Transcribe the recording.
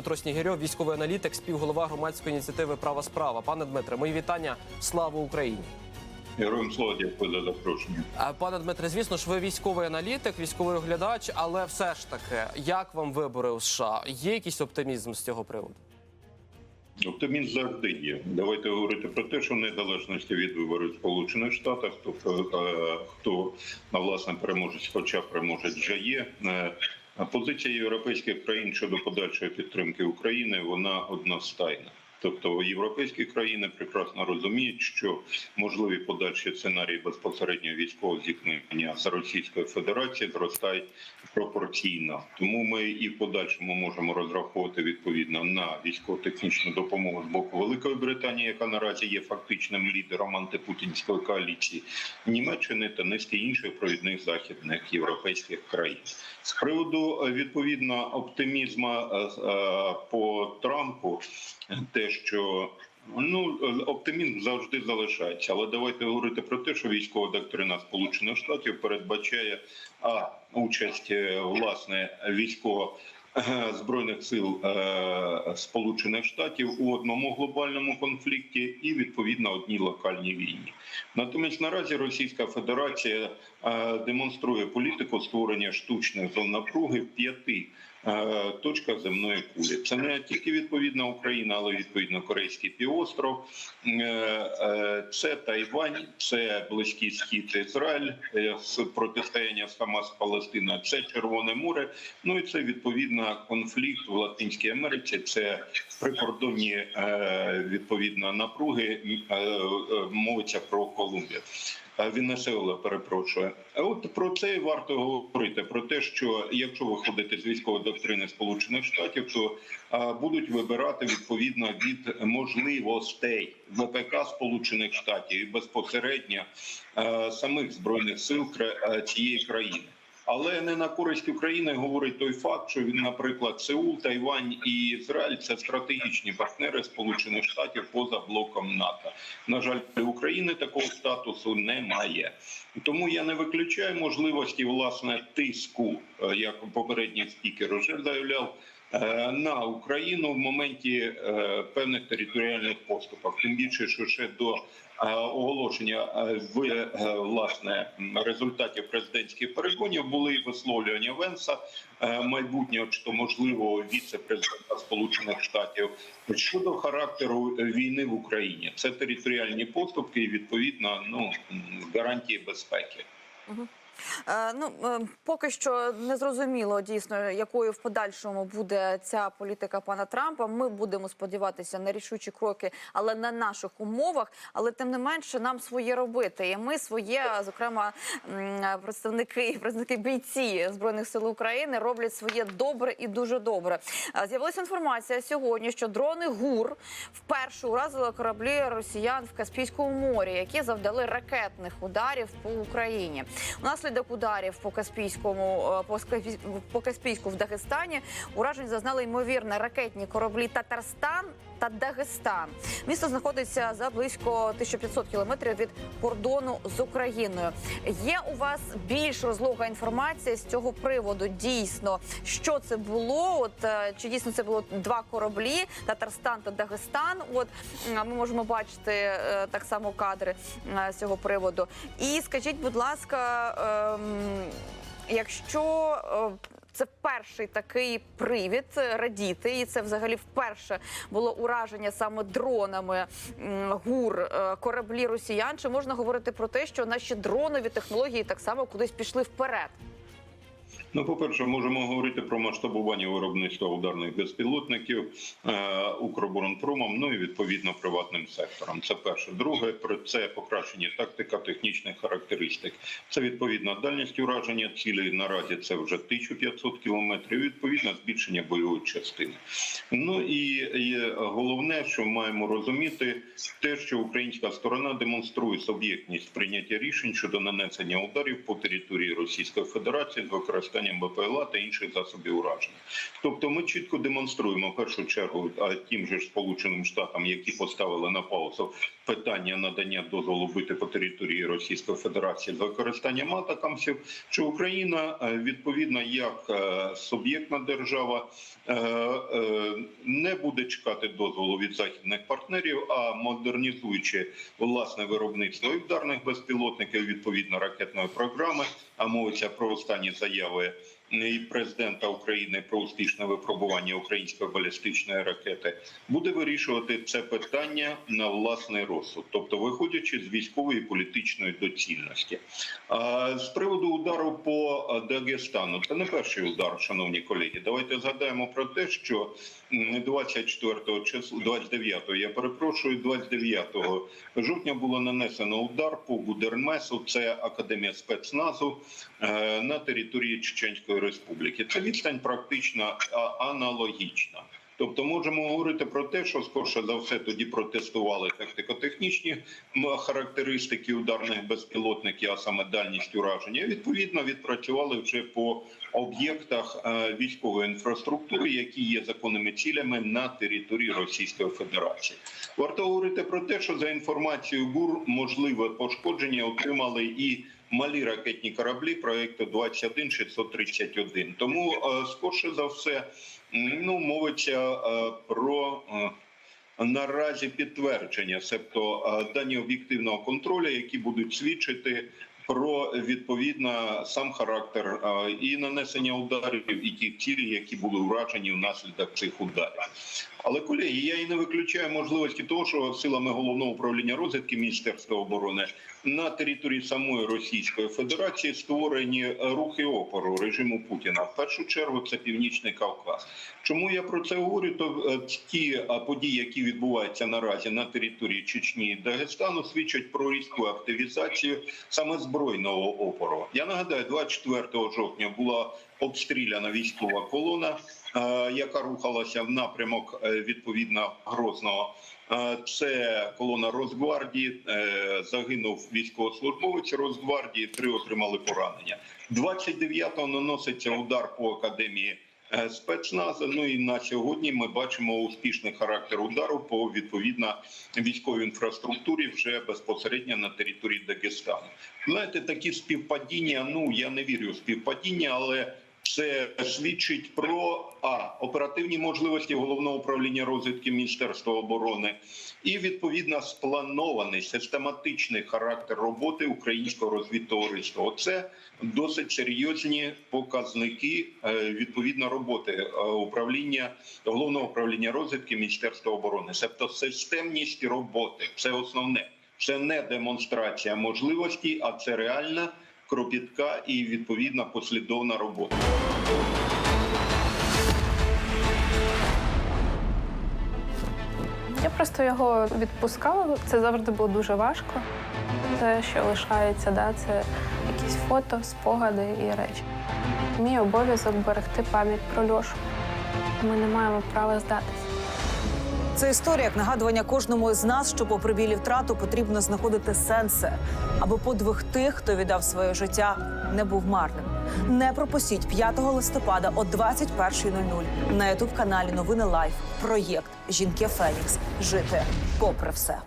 Дмитро Снігирьов, військовий аналітик, співголова громадської ініціативи Права справа. Пане Дмитре, мої вітання. Слава Україні! Героям слава дякую за запрошення. Пане Дмитре, звісно ж, ви військовий аналітик, військовий оглядач, але все ж таки, як вам вибори у США? Є якийсь оптимізм з цього приводу? Оптимізм завжди є. Давайте говорити про те, що в незалежності від виборів в Сполучених Штатах, хто, е, хто на власне переможець, хоча переможець вже є. Позиція європейських країн щодо подальшої підтримки України вона одностайна. Тобто європейські країни прекрасно розуміють, що можливі подальші сценарії безпосередньо військового зіткнення з Російською Федерацією зростають пропорційно. Тому ми і в подальшому можемо розраховувати відповідно на військово-технічну допомогу з боку Великої Британії, яка наразі є фактичним лідером антипутінської коаліції Німеччини та низки інших провідних західних європейських країн. З приводу е, відповідно оптимізму е, е, по Трампу, те, що Ну, оптимізм завжди залишається, але давайте говорити про те, що військова доктрина Сполучених Штатів передбачає а участь е, власне військово е, збройних сил е, Сполучених Штатів у одному глобальному конфлікті і відповідно одній локальній війні. Натомість наразі Російська Федерація демонструє політику створення штучних зон напруги в п'яти точках земної кулі. Це не тільки відповідна Україна, але відповідно Корейський півостров, е, е, це Тайвань, це Близький Схід, Ізраїль е, з протистояння з Хамас Палестина, це Червоне море. Ну і це відповідно конфлікт в Латинській Америці. Це прикордонні відповідно напруги. Мовиться про Колумбію. Венесуела, перепрошую. От про це і варто говорити: про те, що якщо виходити з військової доктрини Сполучених Штатів, то будуть вибирати відповідно від можливостей ВПК Сполучених Штатів і безпосередньо самих збройних сил цієї країни. Але не на користь України говорить той факт, що він, наприклад, Сеул, Тайвань і Ізраїль це стратегічні партнери Сполучених Штатів поза блоком НАТО. На жаль, України такого статусу немає. Тому я не виключаю можливості власне тиску, е, як попередній спікер вже заявляв. Е, На Україну в моменті е, певних територіальних поступок, тим більше, що ще до е, оголошення в власне результатів президентських перегонів були висловлювання Венса майбутнього чи то можливого віце-президента Сполучених Штатів щодо характеру війни в Україні. Це територіальні поступки і відповідно ну гарантії безпеки. Е, Ну е, поки що не зрозуміло дійсно, якою в подальшому буде ця політика пана Трампа. Ми будемо сподіватися на рішучі кроки, але на наших умовах. Але тим не менше, нам своє робити. І ми своє, зокрема, представники, представники бійці збройних сил України роблять своє добре і дуже добре. Е, З'явилася інформація сьогодні, що дрони ГУР вперше уразили кораблі росіян в Каспійському морі, які завдали ракетних ударів по Україні. Унаслідок ударів по Каспійському е, по Каспійську в Дагестані уражень зазнали ймовірно ракетні кораблі Татарстан та Дагестан. Місто знаходиться за близько 1500 кілометрів від кордону з Україною. Є у вас більш розлога інформація з цього приводу? Дійсно, що це було? От е, чи дійсно це було два кораблі Татарстан та Дагестан? От ми можемо бачити е, так само кадри з цього приводу. І скажіть, будь ласка, якщо е, це перший такий привід радіти, і це взагалі вперше було ураження саме дронами гур е, кораблі росіян. Чи можна говорити про те, що наші дронові технології так само кудись пішли вперед? Ну, по-перше, можемо говорити про масштабування виробництва ударних безпілотників е, Укроборонпромом, ну і відповідно приватним сектором. Це перше. Друге, про це покращення тактика технічних характеристик. Це відповідно дальність ураження цілей. Наразі це вже 1500 кілометрів. Відповідно, збільшення бойової частини. Ну і, і головне, що маємо розуміти, те, що українська сторона демонструє суб'єктність прийняття рішень щодо нанесення ударів по території Російської Федерації з використанням використанням БПЛА та інших засобів ураження. Тобто, ми чітко демонструємо в першу чергу тим же ж Сполученим Штатам, які поставили на паузу питання надання дозволу бити по території Російської Федерації з використанням атакамсів, що Україна е, відповідно як е, суб'єктна держава е, не буде чекати дозволу від західних партнерів, а модернізуючи власне виробництво і ударних безпілотників відповідно ракетної програми, а мовиться про останні заяви і президента України про успішне випробування української балістичної ракети, буде вирішувати це питання на власний розсуд, тобто виходячи з військової політичної доцільності. А з приводу удару по Дагестану, це не перший удар, шановні колеги. Давайте згадаємо про те, що м, 24 числа, 29, я перепрошую, 29 жовтня було нанесено удар по Гудермесу, це академія спецназу е, на території Чеченської Республіки. Це відстань практично аналогічна. Тобто можемо говорити про те, що скорше за все тоді протестували тактико-технічні характеристики ударних безпілотників, а саме дальність ураження. Відповідно, відпрацювали вже по об'єктах е, військової інфраструктури, які є законними цілями на території Російської Федерації. Варто говорити про те, що за інформацією ГУР можливе пошкодження отримали і малі ракетні кораблі проекту 21631. Тому е, скорше за все ну мовиться е, про. е, Наразі підтвердження, себто дані об'єктивного контролю, які будуть свідчити про відповідно сам характер і нанесення ударів, і ті цілі, які були вражені внаслідок цих ударів. Але колеги, я і не виключаю можливості того, що силами головного управління розвідки Міністерства оборони на території самої Російської Федерації створені е, рухи опору режиму Путіна. В першу чергу це Північний Кавказ. Чому я про це говорю? То е, ті е, події, які відбуваються наразі на території Чечні і Дагестану, свідчать про різку активізацію саме збройного опору. Я нагадаю, 24 жовтня була обстріляна військова колона, е, яка рухалася в напрямок е, відповідно Грозного. Е, Це колона Росгвардії. Загинув військовослужбовець Росгвардії. Три отримали поранення. 29-го наноситься удар по академії спецназу. Ну і на сьогодні ми бачимо успішний характер удару по відповідно військовій інфраструктурі вже безпосередньо на території Дагестану. Знаєте, такі співпадіння. Ну я не вірю в співпадіння, але це свідчить про а оперативні можливості головного управління розвідки Міністерства оборони і відповідно спланований систематичний характер роботи українського розвідтовариства. Оце досить серйозні показники е, відповідно роботи е, управління головного управління розвідки Міністерства оборони. Тобто системність роботи це основне. Це не демонстрація можливості, а це реальна кропітка і відповідна послідовна робота. Я просто його відпускала. Це завжди було дуже важко. Те, що лишається, да, це якісь фото, спогади і речі. Мій обов'язок берегти пам'ять про Льошу. Ми не маємо права здатися. Це історія як нагадування кожному з нас, що попри білі втрату потрібно знаходити сенси, аби подвиг тих, хто віддав своє життя, не був марним. Не пропустіть 5 листопада о 21.00 на ютуб каналі Новини Лайф. Проєкт Жінки Фенікс. Жити попри все.